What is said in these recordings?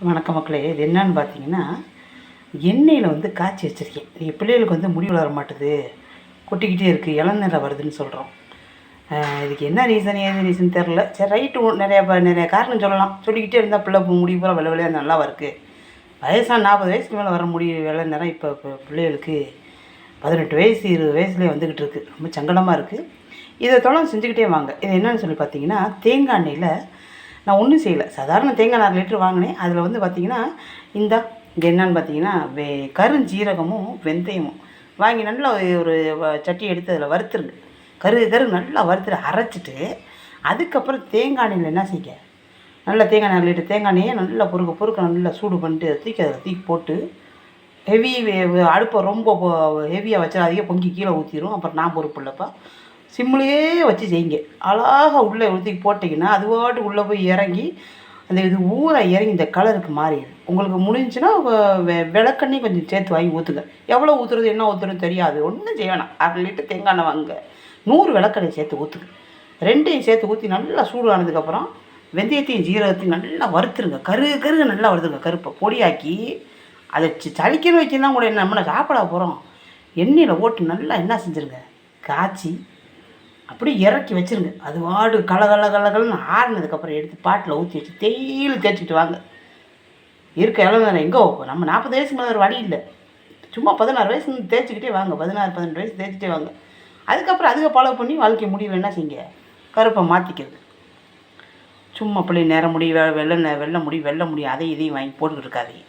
வணக்கம் மக்களே இது என்னன்னு பார்த்தீங்கன்னா எண்ணெயில் வந்து காய்ச்சி வச்சுருக்கேன். நீங்கள் பிள்ளைகளுக்கு வந்து முடி வளர மாட்டுது கொட்டிக்கிட்டே இருக்குது இளநிலை வருதுன்னு சொல்கிறோம் இதுக்கு என்ன ரீசன் ஏது ரீசன் தெரில சரி ரைட்டு நிறையா ப- நிறைய காரணம் சொல்லலாம். சொல்லிக்கிட்டே இருந்தால் பிள்ளை முடி பூரா வெள்ள வெள்ளையாக நல்லா இருக்குது வயசாக நாற்பது வயசுக்கு மேலே வர முடி வெள்ளை நேரம் இப்போ இப்போ பிள்ளைகளுக்கு பதினெட்டு வயசு இருபது வயசுலேயே வந்துக்கிட்டு இருக்குது ரொம்ப சங்கடமாக இருக்குது இதை தொடர்ந்து செஞ்சுக்கிட்டே வாங்க. இது என்னென்னு சொல்லி பார்த்தீங்கன்னா தேங்காய் எண்ணெயில் நான் ஒன்றும் செய்யலை. சாதாரண தேங்காய் நாலு லிட்டர் வாங்கினேன். அதில் வந்து பார்த்தீங்கன்னா இந்த என்னன்னு பார்த்தீங்கன்னா வே கருஞ்சீரகமும் வெந்தயமும். வாங்கி நல்லா ஒரு வ- சட்டி எடுத்து அதில் வறுத்துருங்க. கரு கரு நல்லா வறுத்துட்டு அரைச்சிட்டு அதுக்கப்புறம் தேங்காய் எண்ணெயில் என்ன செய்ய நல்லா தேங்காய் நாலு லிட்டர் தேங்காய் எண்ணெயை நல்லா பொறுக்க பொறுக்க நல்லா சூடு பண்ணிட்டு அதை தூக்கி அதில் தூக்கி போட்டு ஹெவி அடுப்பை ரொம்ப ஹெவியாக வச்சா அதிக பொங்கி கீழே ஊற்றிடும் அப்புறம் நான் பொறுப்பு இல்லைப்பா. சிம்லேயே வச்சு செய்யுங்க. அழகாக உள்ளே ஊற்றி போட்டிங்கன்னா அது பாட்டு உள்ளே போய் இறங்கி அந்த இது ஊற இறங்கி இந்த கலருக்கு மாறிடும். உங்களுக்கு முடிஞ்சுன்னா வெ விளக்கண்ணி கொஞ்சம் சேர்த்து வாங்கி ஊற்றுங்க எவ்வளோ ஊற்றுறது என்ன ஊற்றுறது தெரியாது. ஒன்றும் செய்ய வேணாம். அரை லிட்டர் தேங்காய் எண்ணெய் வாங்க நூறு விளக்கண்ணை சேர்த்து ஊற்றுங்க ரெண்டையும் சேர்த்து ஊற்றி நல்லா சூடு ஆனதுக்கப்புறம் வெந்தயத்தையும் ஜீரகத்தையும் நல்லா வறுத்துருங்க. கரு கருக நல்லா வறுத்துருங்க. கருப்பை பொடியாக்கி அதை சி- சலிக்கணும் கூட என்ன நம்ம சாப்பிட போகிறோம் எண்ணெயில் போட்டு நல்லா என்ன செஞ்சுருங்க? காய்ச்சி அப்படியே இறக்கி வச்சிருங்க. அது வாடு கல கல கலகலன்னு ஆறுனதுக்கப்புறம் எடுத்து பாட்டில் ஊற்றி வச்சு தேயில் தேய்ச்சிக்கிட்டு வாங்க. இருக்க இளம் எங்கோ நம்ம நாற்பது வயசுக்கு மேலே ஒரு வழி இல்லை. சும்மா பதினாறு வயசு தேய்ச்சிக்கிட்டே வாங்க பதினாறு பதினெட்டு வயசு தேய்ச்சிட்டே வாங்க. அதுக்கப்புறம் அதுக்கு ஃபாலோ பண்ணி வாழ்க்கை முடிவு என்ன செய்யுங்க? கருப்பை மாற்றிக்கிறது சும்மா பிள்ளை நேரம் முடி வெ வெள்ளை நெ- வெள்ளை முடி வெள்ளை முடி அதையும் இதையும் வாங்கி போட்டுக்கிட்டு இருக்காதீங்க.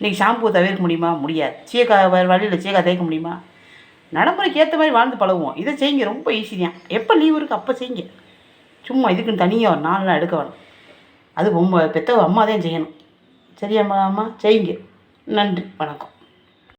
இன்றைக்கி ஷாம்பு தவிர்க்க முடியுமா? முடியாது. சீக்கா வேறு வழியில் சீக்கா தேய்க்க முடியுமா? நடைமுறைக்கு ஏற்ற மாதிரி வாழ்ந்து பழகுவோம். இதை செய்யுங்க ரொம்ப ஈஸி தான். எப்போ லீவ் இருக்குது அப்போ செய்யுங்க. சும்மா இதுக்குன்னு தனியாக ஒரு நாலு நாள் எடுக்க வேணும். அது ரொம்ப பெற்ற அம்மா தான் செய்யணும். சரியாம்மா அம்மா செய்யுங்க. நன்றி. வணக்கம்.